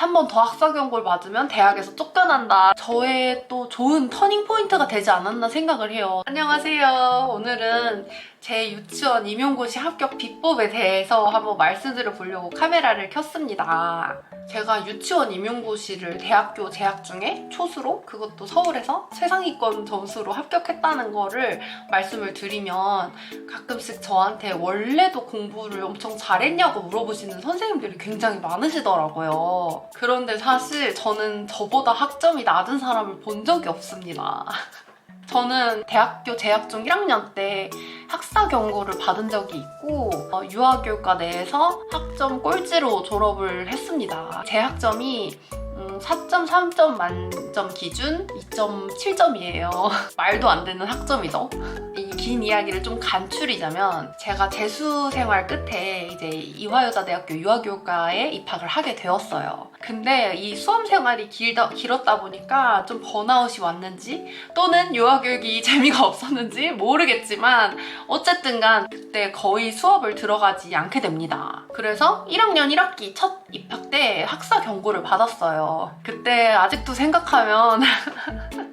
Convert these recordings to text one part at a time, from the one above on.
한 번 더 학사 경고를 받으면 대학에서 쫓겨난다. 저의 또 좋은 터닝 포인트가 되지 않았나 생각을 해요. 안녕하세요. 오늘은 제 유치원 임용고시 합격 비법에 대해서 한번 말씀드려 보려고 카메라를 켰습니다. 제가 유치원 임용고시를 대학교 재학 중에 초수로 그것도 서울에서 최상위권 점수로 합격했다는 거를 말씀을 드리면 가끔씩 저한테 원래도 공부를 엄청 잘했냐고 물어보시는 선생님들이 굉장히 많으시더라고요. 그런데 사실 저는 저보다 학점이 낮은 사람을 본 적이 없습니다. 저는 대학교 재학 중 1학년 때 학사 경고를 받은 적이 있고 어, 유아교육과 내에서 학점 꼴찌로 졸업을 했습니다. 제 학점이 음, 4.3점 만점 기준 2.7점이에요. 말도 안 되는 학점이죠. 이 긴 이야기를 좀 간추리자면 제가 재수 생활 끝에 이제 이화여자대학교 유아교육과에 입학을 하게 되었어요. 근데 이 수험 생활이 길다, 길었다 보니까 좀 번아웃이 왔는지 또는 유아교육이 재미가 없었는지 모르겠지만 어쨌든 간 그때 거의 수업을 들어가지 않게 됩니다. 그래서 1학년 1학기 첫 입학 때 학사 경고를 받았어요. 그때 아직도 생각하면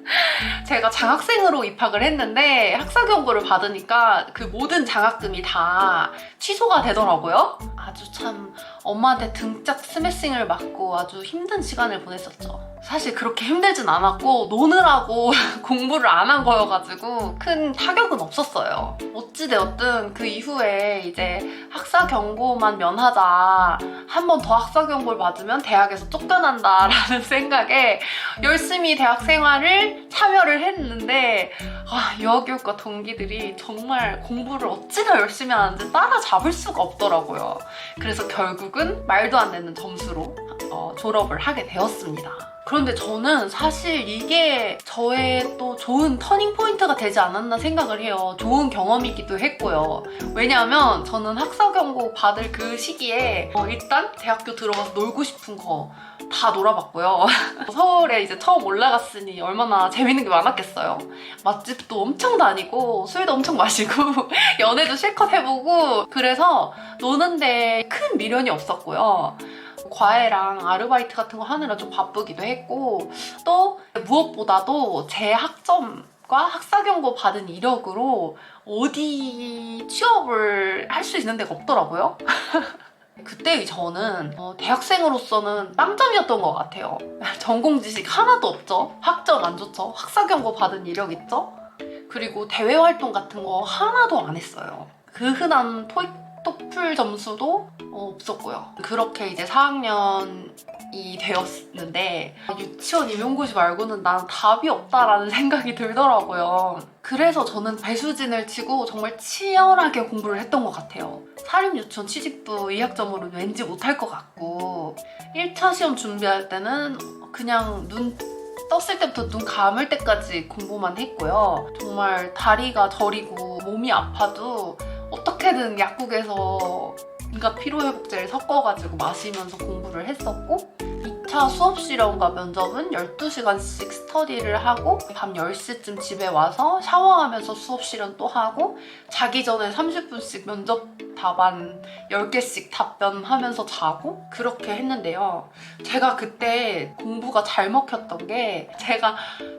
제가 장학생으로 입학을 했는데 학사 경고를 받으니까 그 모든 장학금이 다 취소가 되더라고요. 아주 참 엄마한테 등짝 스매싱을 맞고 아주 힘든 시간을 보냈었죠. 사실 그렇게 힘들진 않았고 노느라고 공부를 안 한 거여가지고 큰 타격은 없었어요. 어찌되었든 그 이후에 이제 학사 경고만 면하자 한 번 더 학사 경고를 받으면 대학에서 쫓겨난다라는 생각에 열심히 대학 생활을 참여를 했는데 아, 유아교육과 동기들이 정말 공부를 어찌나 열심히 하는지 따라잡을 수가 없더라고요. 그래서 결국은 말도 안 되는 점수로 어, 졸업을 하게 되었습니다. 그런데 저는 사실 이게 저의 또 좋은 터닝 포인트가 되지 않았나 생각을 해요. 좋은 경험이기도 했고요. 왜냐하면 저는 학사 경고 받을 그 시기에 어, 일단 대학교 들어가서 놀고 싶은 거 다 놀아봤고요. 서울에 이제 처음 올라갔으니 얼마나 재밌는 게 많았겠어요. 맛집도 엄청 다니고 술도 엄청 마시고 연애도 실컷 해보고 그래서 노는데 큰 미련이 없었고요. 과외랑 아르바이트 같은 거 하느라 좀 바쁘기도 했고 또 무엇보다도 제 학점 과 학사 경고 받은 이력으로 어디 취업을 할 수 있는 데가 없더라고요. 그때 저는 어, 대학생으로서는 빵점이었던 것 같아요. 전공 지식 하나도 없죠. 학점 안 좋죠. 학사 경고 받은 이력 있죠. 그리고 대외 활동 같은 거 하나도 안 했어요. 그 흔한 토익 토플 점수도 어, 없었고요. 그렇게 이제 4학년이 되었는데 유치원 임용고시 말고는 난 답이 없다라는 생각이 들더라고요. 그래서 저는 배수진을 치고 정말 치열하게 공부를 했던 것 같아요. 사립유치원 취직도 2학점으로 왠지 못할 것 같고 1차 시험 준비할 때는 그냥 눈 떴을 때부터 눈 감을 때까지 공부만 했고요. 정말 다리가 저리고 몸이 아파도 어떻게든 약국에서 인가 피로회복제를 섞어가지고 마시면서 공부를 했었고 2차 수업 실험과 면접은 12시간씩 스터디를 하고 밤 10시쯤 집에 와서 샤워하면서 수업 실험 또 하고 자기 전에 30분씩 면접 답안 10개씩 답변하면서 자고 그렇게 했는데요. 제가 그때 공부가 잘 먹혔던 게 제가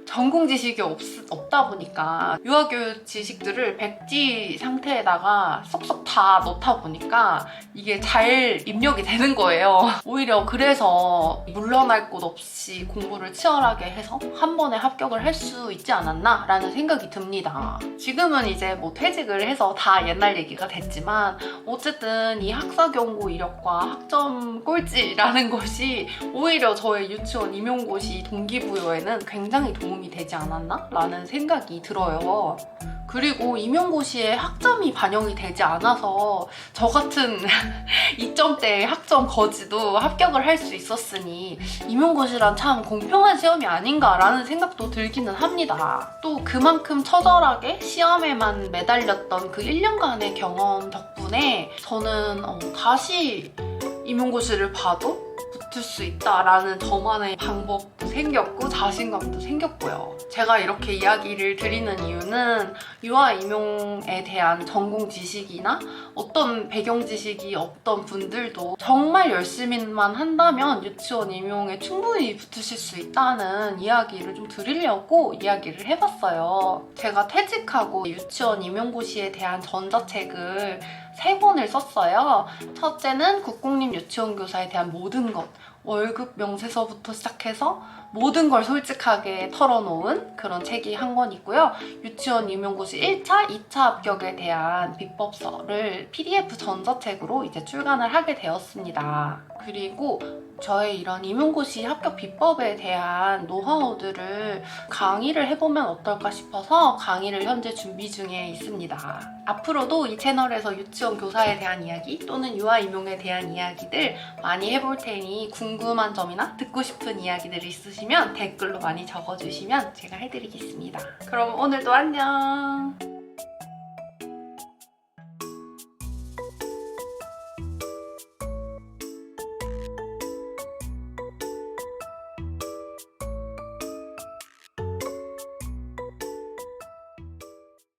전공 지식이 없, 없다 보니까 유아교육 지식들을 백지 상태에다가 쏙쏙 다 넣다 보니까 이게 잘 입력이 되는 거예요. 오히려 그래서 물러날 곳 없이 공부를 치열하게 해서 한 번에 합격을 할 수 있지 않았나 라는 생각이 듭니다. 지금은 이제 뭐 퇴직을 해서 다 옛날 얘기가 됐지만 어쨌든 이 학사 경고 이력과 학점 꼴찌라는 것이 오히려 저의 유치원 임용고시 동기부여에는 굉장히 도움이 되지 않았나? 라는 생각이 들어요. 그리고 임용고시에 학점이 반영이 되지 않아서 저 같은 2점대 학점 거지도 합격을 할 수 있었으니 임용고시란 참 공평한 시험이 아닌가라는 생각도 들기는 합니다. 또 그만큼 처절하게 시험에만 매달렸던 그 1년간의 경험 덕분에 저는 어, 다시 임용고시를 봐도 붙을 수 있다라는 저만의 방법도 생겼고 자신감도 생겼고요. 제가 이렇게 이야기를 드리는 이유는 유아 임용에 대한 전공 지식이나 어떤 배경 지식이 없던 분들도 정말 열심히만 한다면 유치원 임용에 충분히 붙으실 수 있다는 이야기를 좀 드리려고 이야기를 해봤어요. 제가 퇴직하고 유치원 임용고시에 대한 전자책을 세 권을 썼어요. 첫째는 국공립 유치원 교사에 대한 모든 것, 월급 명세서부터 시작해서 모든 걸 솔직하게 털어놓은 그런 책이 한 권 있고요. 유치원 임용고시 1차, 2차 합격에 대한 비법서를 PDF 전자책으로 이제 출간을 하게 되었습니다. 그리고 저의 이런 임용고시 합격 비법에 대한 노하우들을 강의를 해보면 어떨까 싶어서 강의를 현재 준비 중에 있습니다. 앞으로도 이 채널에서 유치원 교사에 대한 이야기 또는 유아 임용에 대한 이야기들 많이 해볼 테니 궁금한 점이나 듣고 싶은 이야기들 있으시면 댓글로 많이 적어주시면 제가 해드리겠습니다. 그럼 오늘도 안녕!